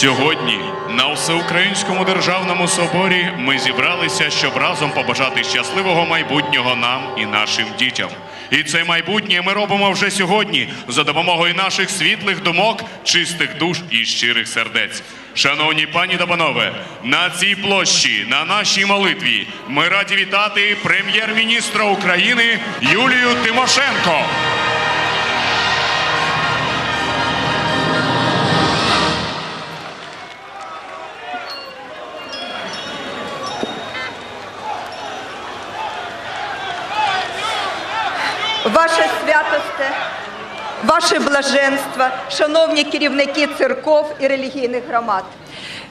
Сьогодні на всеукраїнському державному соборі ми зібралися, щоб разом побажати щасливого майбутнього нам і нашим дітям. І це майбутнє ми робимо вже сьогодні за допомогою наших світлих думок, чистих душ і щирих сердець. Шановні пані та панове, на цій площі, на нашій молитві, ми раді вітати прем'єр-міністра України Юлію Тимошенко. Ваше святосте, ваше блаженство, шановні керівники церков і релігійних громад,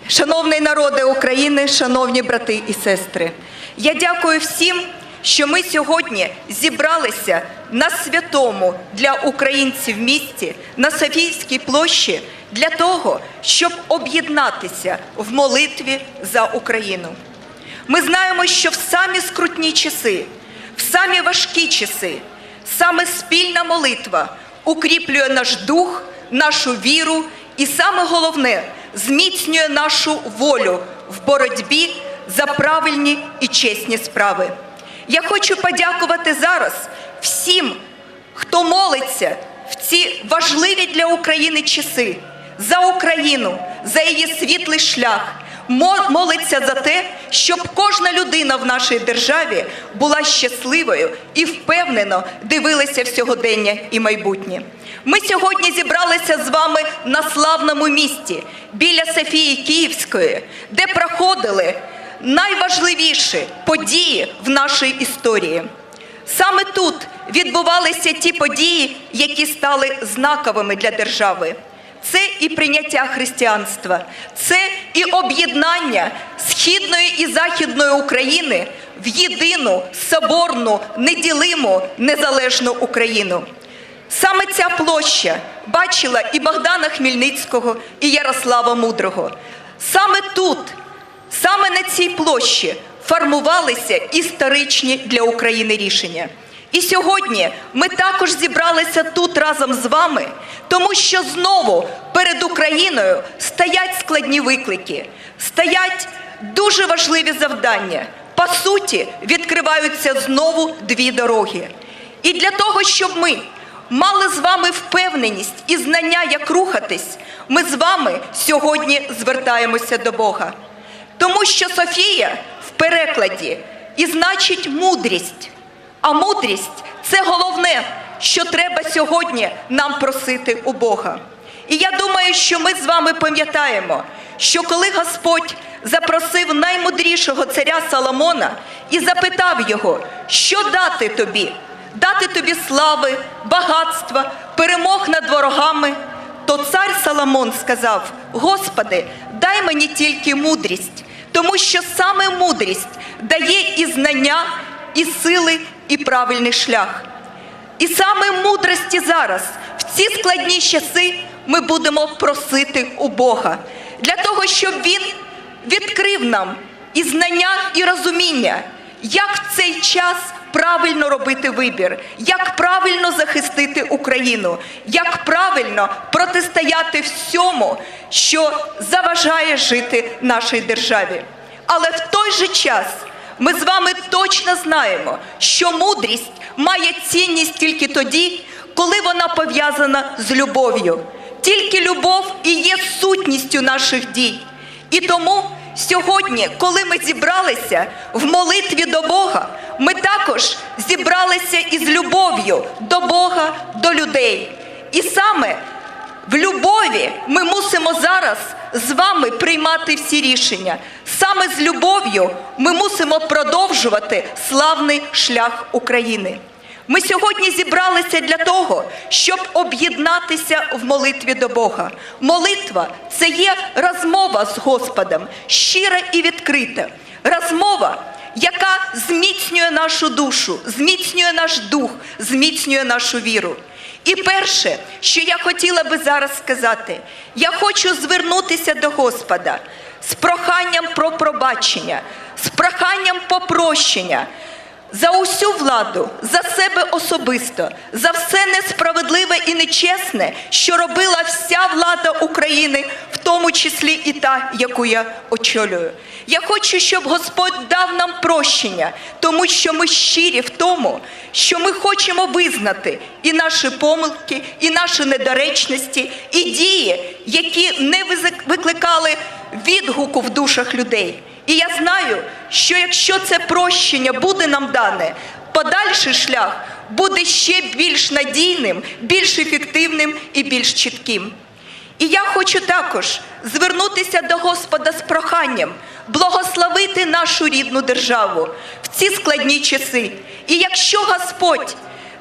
шановний народи України, шановні брати і сестри, я дякую всім, що ми сьогодні зібралися на святому для українців місті на Софійській площі для того, щоб об'єднатися в молитві за Україну. Ми знаємо, що в самі скрутні часи, в самі важкі часи, саме спільна молитва укріплює наш дух, нашу віру і саме головне зміцнює нашу волю в боротьбі за правильні і чесні справи. Я хочу подякувати зараз всім, хто молиться в ці важливі для України часи за Україну, за її світлий шлях. Молиться за те, щоб кожна людина в нашій державі була щасливою і впевнено дивилася в сьогодення і майбутнє. Ми сьогодні зібралися з вами на славному місті біля Софії Київської, де проходили найважливіші події в нашій історії. Саме тут відбувалися ті події, які стали знаковими для держави. Це і прийняття християнства, це і об'єднання східної і західної України в єдину соборну, неділиму незалежну Україну. Саме ця площа бачила і Богдана Хмельницького, і Ярослава Мудрого. Саме тут, саме на цій площі формувалися історичні для України рішення. І сьогодні ми також зібралися тут разом з вами, тому що знову перед Україною стоять складні виклики, стоять дуже важливі завдання. По суті, відкриваються знову дві дороги. І для того, щоб ми мали з вами впевненість і знання, як рухатись, ми з вами сьогодні звертаємося до Бога. Тому що Софія в перекладі і значить мудрість. А мудрість це головне, що треба сьогодні нам просити у Бога. І я думаю, що ми з вами пам'ятаємо, що коли Господь запросив наймудрішого царя Соломона і запитав його, що дати тобі, дати тобі слави, багатства, перемог над ворогами, то цар Соломон сказав: Господи, дай мені тільки мудрість, тому що саме мудрість дає і знання, і сили, і правильний шлях. І саме мудрості зараз, в ці складні часи, ми будемо просити у Бога для того, щоб Він відкрив нам і знання, і розуміння, як в цей час правильно робити вибір, як правильно захистити Україну, як правильно протистояти всьому, що заважає жити нашій державі. Але в той же час ми з вами точно знаємо, що мудрість має цінність тільки тоді, коли вона пов'язана з любов'ю. Тільки любов і є сутністю наших дій. І тому сьогодні, коли ми зібралися в молитві до Бога, ми також зібралися із любов'ю до Бога, до людей. І саме в любові ми мусимо зараз з вами приймати всі рішення. Саме з любов'ю ми мусимо продовжувати славний шлях України. Ми сьогодні зібралися для того, щоб об'єднатися в молитві до Бога. Молитва це є розмова з Господом, щира і відкрита. Розмова, яка зміцнює нашу душу, зміцнює наш дух, зміцнює нашу віру. І перше, що я хотіла би зараз сказати, я хочу звернутися до Господа з проханням про пробачення, з проханням попрощення за усю владу, за себе особисто, за все несправедливе і нечесне, що робила вся влада України в тому числі і та, яку я очолюю. Я хочу, щоб Господь дав нам прощення, тому що ми щирі в тому, що ми хочемо визнати і наші помилки, і наші недоречності, і дії, які не викликали відгуку в душах людей. І я знаю, що якщо це прощення буде нам дане, подальший шлях буде ще більш надійним, більш ефективним і більш чітким. І я хочу також звернутися до Господа з проханням благословити нашу рідну державу в ці складні часи. І якщо Господь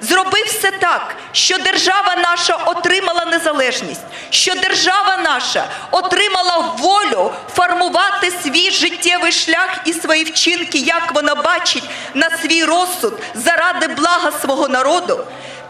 зробив все так, що держава наша отримала незалежність, що держава наша отримала волю формувати свій життєвий шлях і свої вчинки, як вона бачить на свій розсуд заради блага свого народу.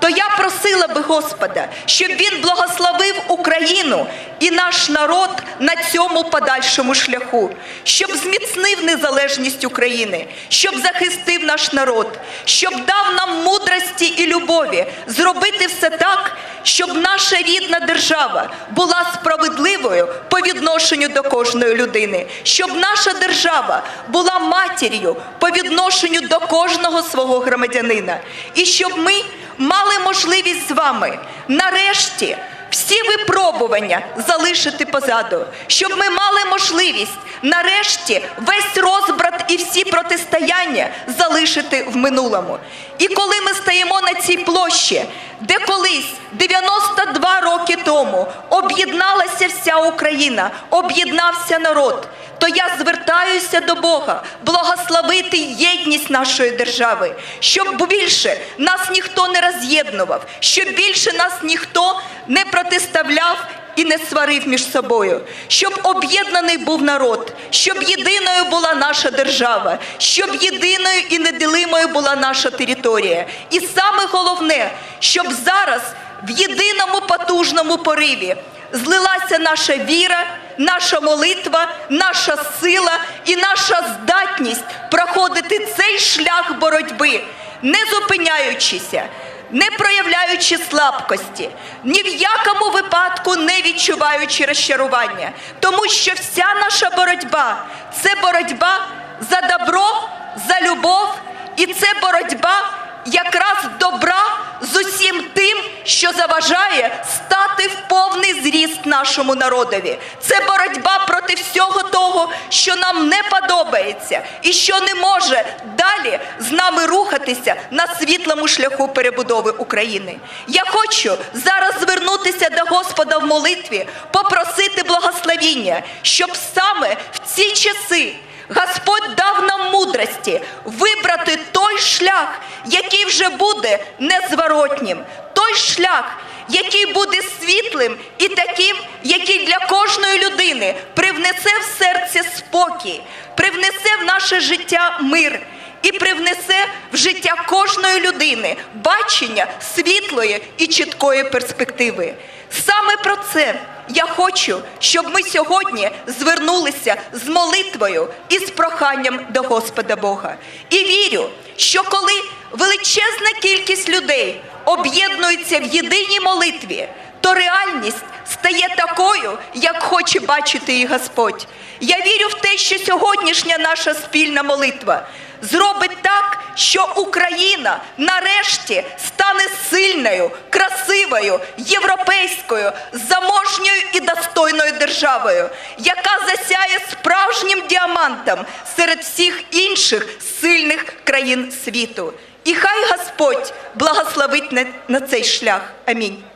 То я просила би Господа, щоб він благословив Україну і наш народ на цьому подальшому шляху, щоб зміцнив незалежність України, щоб захистив наш народ, щоб дав нам мудрості і любові зробити все так, щоб наша рідна держава була справедливою по відношенню до кожної людини, щоб наша держава була матір'ю по відношенню до кожного свого громадянина, і щоб ми мали можливість з вами нарешті всі випробування залишити позаду, щоб ми мали можливість нарешті весь розбрат і всі протистояння залишити в минулому. І коли ми стоїмо на цій площі, де колись 92 роки тому об'єдналася вся Україна, об'єднався народ, то я звертаюся до Бога благословити єдність нашої держави, щоб більше нас ніхто не роз'єднував, щоб більше нас ніхто не протиставляв і не сварив між собою, щоб об'єднаний був народ, щоб єдиною була наша держава, щоб єдиною і неділимою була наша територія. І саме головне, щоб зараз в єдиному потужному пориві злилася наша віра, наша молитва, наша сила і наша здатність проходити цей шлях боротьби, не зупиняючися, не проявляючи слабкості, ні в якому випадку не відчуваючи розчарування, тому що вся наша боротьба це боротьба за добро, за любов, і це боротьба якраз добра з усім тим, що заважає стати в повний зріст нашому народові. Це боротьба проти всього того, що нам не подобається і що не може далі з нами рухатися на світлому шляху перебудови України. Я хочу зараз звернутися до Господа в молитві, попросити благословіння, щоб саме в ці часи. Господь дав нам мудрості вибрати той шлях, який вже буде незворотнім, той шлях, який буде світлим і таким, який для кожної людини привнесе в серце спокій, привнесе в наше життя мир і привнесе в життя кожної людини бачення світлої і чіткої перспективи. Саме про це я хочу, щоб ми сьогодні звернулися з молитвою і з проханням до Господа Бога. І вірю, що коли величезна кількість людей об'єднуються в єдиній молитві, то реальність стає такою, як хоче бачити її Господь. Я вірю в те, що сьогоднішня наша спільна молитва зробить так, що Україна нарешті стане сильною, красивою, європейською, заможньою і достойною державою, яка засяє справжнім діамантом серед всіх інших сильних країн світу. І хай Господь благословить на, цей шлях. Амінь.